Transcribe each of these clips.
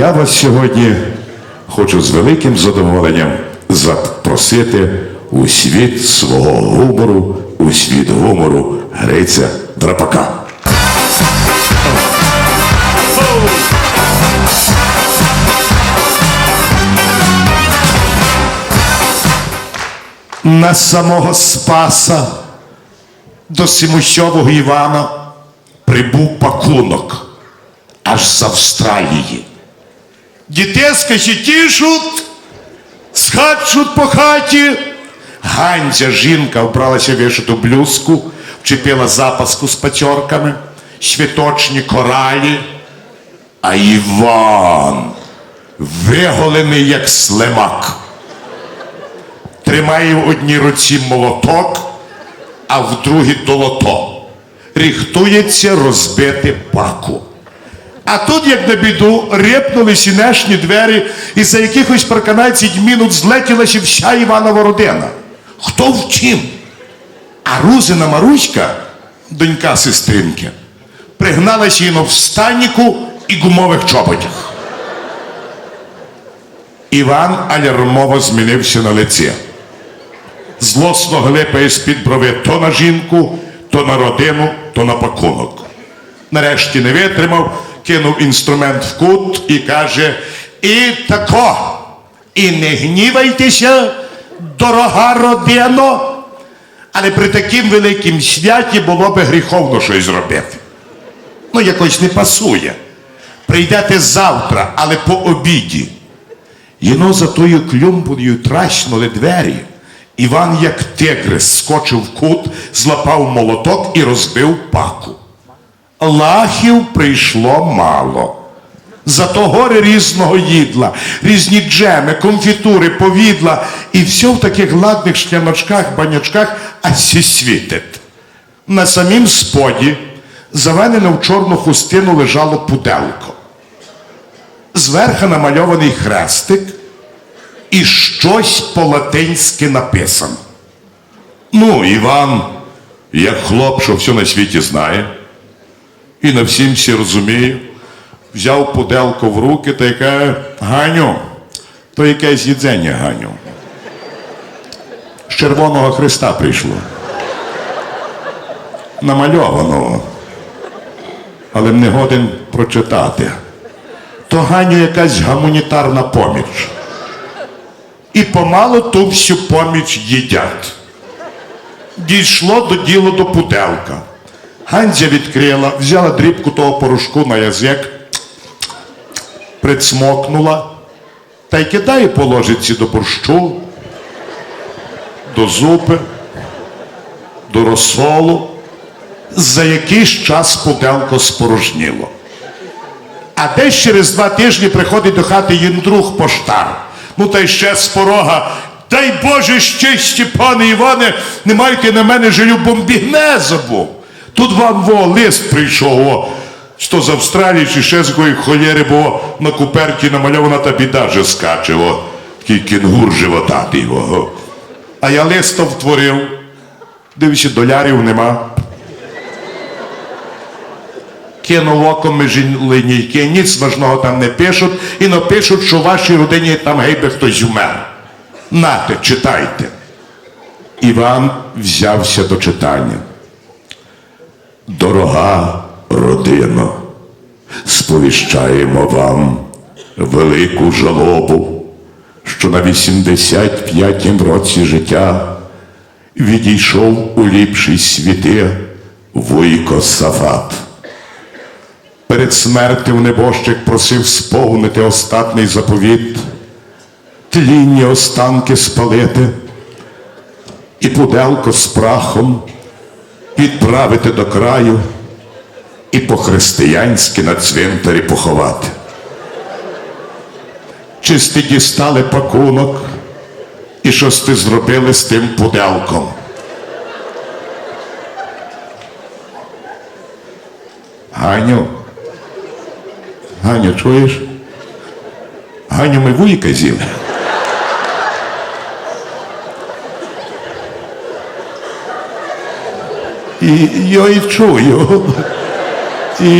я вас сьогодні хочу з великим задоволенням запросити у світ свого гумору, у світ гумору Гриця Драпака. на самого Спаса до Симощового Івана прибув пакунок аж з Австралії. Ще тішуть, скачуть по хаті. Ганзя жінка вбралася в вишиту блюзку, вчепила запаску з пацьорками, світочні коралі. А Іван виголений, як слимак тримає в одній руці молоток, а в другій долото. Ріхтується розбити паку. А тут, як на біду, репнули сінешні двері, і за якихось парканадцять минут злетілася вся Іванова родина. Хто в чим? А Рузина Маруська, донька сестринки, пригналася її в станіку і гумових чоботях. Іван алярмово змінився на лице злосно глипає з-під брови то на жінку, то на родину, то на пакунок. Нарешті не витримав, кинув інструмент в кут і каже: І тако, і не гнівайтеся, дорога родино, але при таким великим святі було би гріховно щось зробити. Ну, якось не пасує. Прийдете завтра, але по обіді. Єно за тою клюмбою траснули двері. Іван, як тигрис, скочив в кут, злапав молоток і розбив паку. Лахів прийшло мало. Зато гори різного їдла, різні джеми, конфітури, повідла, і все в таких ладних шкляночках, банячках, а сі світить. На самім споді, завенене в чорну хустину лежало пуделко. Зверха намальований хрестик і щось по-латинськи написано. Ну, Іван, як хлоп, що все на світі знає, і на всім всі розуміє, взяв пуделку в руки та каже, Ганю, то якесь їдзення, Ганю. З Червоного Христа прийшло. Намальованого. Але не годен прочитати. То Ганю якась гуманітарна поміч і помалу ту всю поміч їдять. Дійшло до ділу до пуделка. Ганзя відкрила, взяла дрібку того порошку на язик, прицмокнула та й кидає по ложиці до борщу, до зупи, до розсолу. За якийсь час пуделко спорожніло. А десь через два тижні приходить до хати їм друг поштар. Ну та й ще з порога. Дай Боже щасті, пане Іване, не майте на мене жалю, бомбігне забув. Тут вам во лист прийшов, о, то з Австралії, чи ще з якої холєри, бо на куперті намальована та біда же скаче, о, такий кінгур животатий. О. А я листа втворив, дивіться, долярів нема. Кинув оком між линійки, ніц важного там не пишуть, і напишуть, що в вашій родині там гейби хтось вмер. Нате, читайте. Іван взявся до читання. Дорога родино, сповіщаємо вам велику жалобу, що на 85-м році життя відійшов у ліпші світи Вуйко Сафат. Перед смертю небожчик просив сповнити остатний заповіт, тлінні останки спалити і пуделко з прахом відправити до краю і по-християнськи на цвинтарі поховати. Чисти дістали пакунок, і щось ти зробили з тим пуделком. Ганю, Ганю, чуєш? Ганю, ми вуйка з'їли. І я і чую. І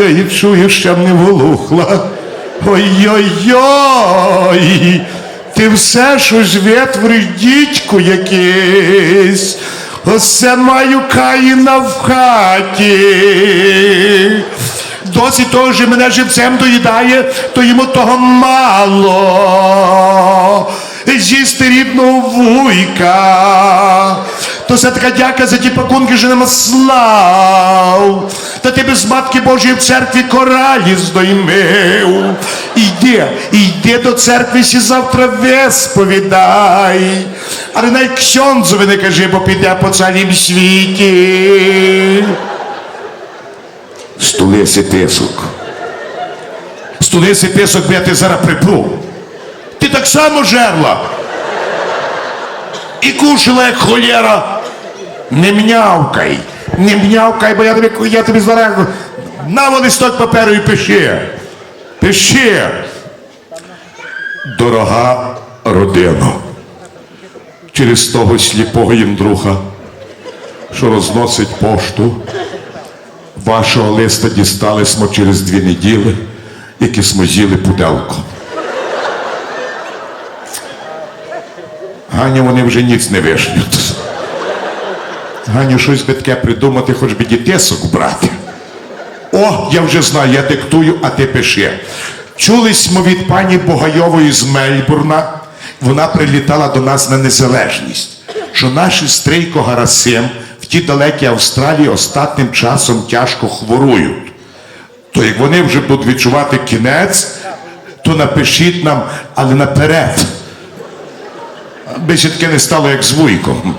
я і чую, що не волухла. Ой-ой-ой! Ти все щось витвориш, дідько якийсь. Оце маю каїна в хаті. Досі того, що мене живцем доїдає, то йому того мало. З'їсти рідного вуйка. То все така дяка за ті пакунки, що нема слав. Та ти без матки Божої в церкві коралі здоймив. Іди, іди до церкви сі завтра висповідай. Але навіть ксьонзові не кажи, бо піде по цілім світі. Стулися тисок. Стулися писок, бо я ти зараз припру. Ти так само жерла. І кушала, як холєра. Не мнявкай, не мнявкай, бо я тобі, я тобі зараз на листок паперу і пиши. Пиши. Дорога родина. Через того сліпого індруха, що розносить пошту, Вашого листа дістали смо через дві неділи, які смо з'їли пуделку. Ганю вони вже ніц не вишлють. Ганю, щось би таке придумати, хоч би дітесок брати. О, я вже знаю, я диктую, а ти пиши. Чули смо від пані Богайової з Мельбурна. Вона прилітала до нас на незалежність, що наші стрийко Гарасим в ті далекі Австралії останнім часом тяжко хворують. То як вони вже будуть відчувати кінець, то напишіть нам, але наперед. Би ще таке не стало, як з вуйком.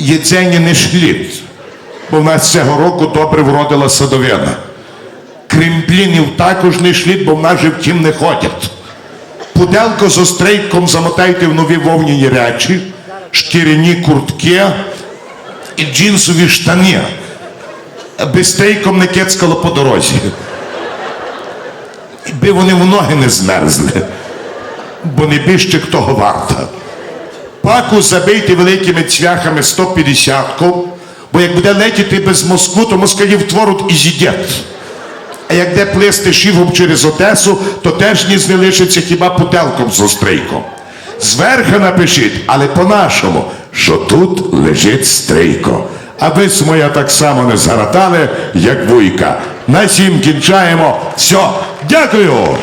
Єдзені не шліт, бо в нас цього року добре вродила садовина. Крім блінів також не шліт, бо в нас же втім не ходять. Пуделко з острейком замотайте в нові вовняні речі, шкіряні куртки і джинсові штани. Аби стрейком не кецкало по дорозі. Би вони в ноги не змерзли, бо не біжче того варта. Паку забийте великими цвяхами 150-ку, бо як буде летіти без Москву, то москалів творуть і з'їдять. А як де плисти шівом через Одесу, то теж ні не лишиться хіба путелком з острейком. Зверха напишіть, але по-нашому, що тут лежить стрийко. А ви моя так само не згаратали, як вуйка. На сім кінчаємо. Все, дякую!